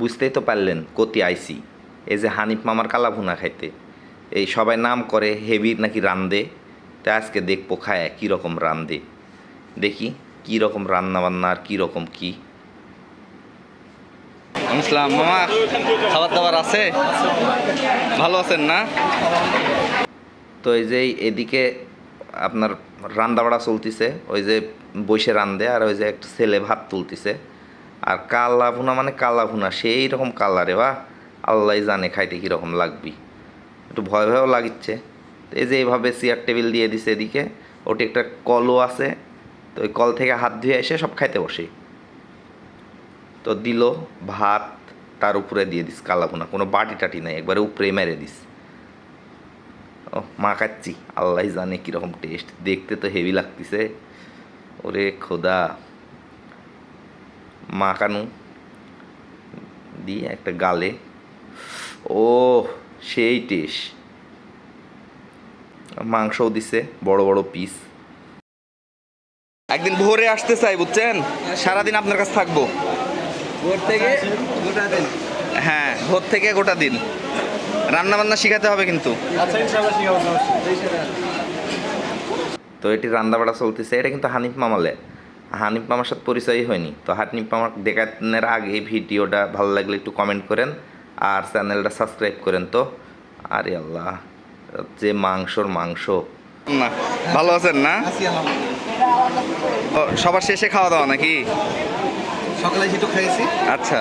বুঝতেই তো পারলেন কতি আইসি। এই যে হানিফ মামার কালা ভুনা খাইতে। এই সবাই নাম করে হেভি নাকি রান্দে। তা আজকে দেখব খায় কীরকম রান্দে। দেখি কি রকম রান্না বান্না আর কী আসসালাম মামা খাবার দাবার আছে? ভালো আছেন না? তো এই যে এদিকে আপনার রান্না বাড়া চলতিছে। ওই যে বসে রান্দে আর ওই যে একটা ছেলে ভাত তুলতিছে। আর কালা ভুনা মানে কালা ভুনা, সেই রকম কালারে বা। আল্লাহ জানে খাইতে কীরকম লাগবি। একটু ভয় ভয়ও লাগিচ্ছে। এই যে এইভাবে চেয়ার টেবিল দিয়ে দিছে এদিকে, ওটি একটা কলও আছে। তো ওই কল থেকে হাত ধুয়ে এসে সব খাইতে বসে। তো দিল ভাত, তার উপরে দিয়ে দিস কালা ভুনা। কোনো বাটি টাটি নাই, একবারে উপরে মেরে দিস। ও, মা খাচ্ছি। আল্লাহ জানে কীরকম টেস্ট দেখতে তো হেভি লাগতেছে। ওরে খোদা। মাখানু দিয়ে একটা গালে। ও সেই টেস্ট মাংসও দিছে বড় বড় পিস একদিন ভোরে আসতে চাই বুঝছেন? সারাদিন আপনার কাছে থাকব। ভোর থেকে গোটা দিন। হ্যাঁ ভোর থেকে গোটা দিন। রান্না বান্না শিখাতে হবে কিন্তু। আচ্ছা তো এটি রান্নাবাড়া চলতেছে এটা কিন্তু হানিফ মামালে। হানিফ মামার সাথে পরিচয়ই হয়নি। তো হানিফ মামার দেখানোর আগে এই ভিডিওটা ভালো লাগলে একটু কমেন্ট করেন আর চ্যানেলটা সাবস্ক্রাইব করেন তো। আরে আল্লাহ যে মাংসর মাংস। না ভালো আছেন না? সবার শেষে খাওয়া দাওয়া নাকি? সকালে একটু খাইছি। আচ্ছা।